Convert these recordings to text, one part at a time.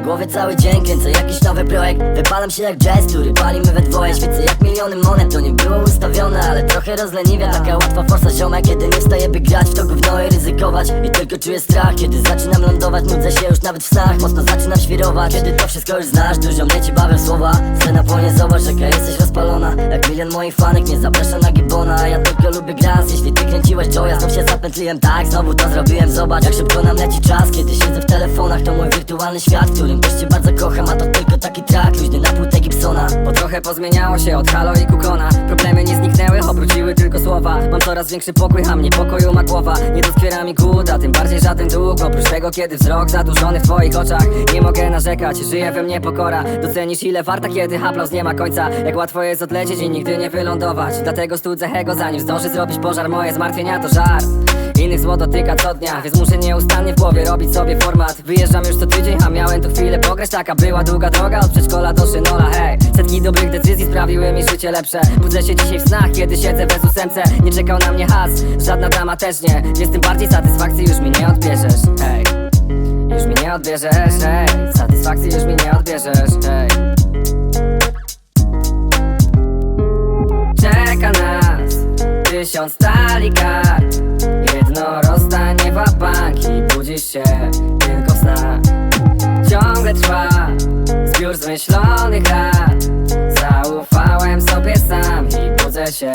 głowie cały dzień Kręcę jakiś nowy projekt. Wypalam się jak jazz, który palimy we dwoje. Świecę jak miliony monet, to nie było ustawione Ale trochę rozleniwia, taka łatwa forsa I tylko czuję strach, kiedy zaczynam lądować. Nudzę się już nawet w snach, mocno zaczynam świrować. Kiedy to wszystko już znasz, dużo mnie ci bawią słowa. Scena płonie, zobacz jaka jesteś rozpalona. Jak milion moich fanek mnie zaprasza na gibona Ja tylko lubię gras, jeśli ty kręciłeś Joya Znów się zapętliłem, tak, znowu to zrobiłem Zobacz. Jak szybko nam leci czas, kiedy siedzę w telefonach. To mój wirtualny świat, w którym też cię bardzo kocham. A to tylko taki track, luźny napój Gibsona trochę pozmieniało się od Halo i Kukona. Problemy nie zniknęły, obróciły tylko słowa. Mam coraz większy pokój, a mnie pokoju ma głowa. Nie doskwiera mi głód, a tym bardziej żaden dług Oprócz tego, kiedy wzrok zaduszony w twoich oczach. Nie mogę narzekać, żyje we mnie pokora. Docenisz ile warta, kiedy aplauz nie ma końca. Jak łatwo jest odlecieć i nigdy nie wylądować. Dlatego studzę ego, zanim zdąży zrobić pożar. Moje zmartwienia to żart. Innych zło dotyka co dnia, więc muszę nieustannie w głowie robić sobie format. Wyjeżdżam już co tydzień, a miałem tu chwilę pograć. Taka była długa droga od przedszkola do szynola, sprawiły mi życie lepsze. Budzę się dzisiaj w snach, kiedy siedzę bez ósemce. Nie czekał na mnie has, żadna drama też nie. Więc tym bardziej satysfakcji już mi nie odbierzesz, hej Już mi nie odbierzesz, hej Satysfakcji już mi nie odbierzesz, hej Czeka nas tysiąc talii kart Jedno rozdanie wabank i budzisz się tylko w snach. Ciągle trwa zbiór zmyślonych lat się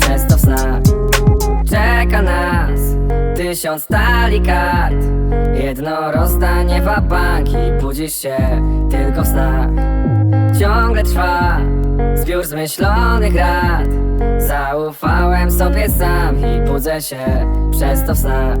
przez to w Czeka nas tysiąc talii kart. Jedno rozdanie wabank i budzisz się tylko w snach Ciągle trwa zbiór zmyślonych rad. Zaufałem sobie sam i budzę się przez to w snach.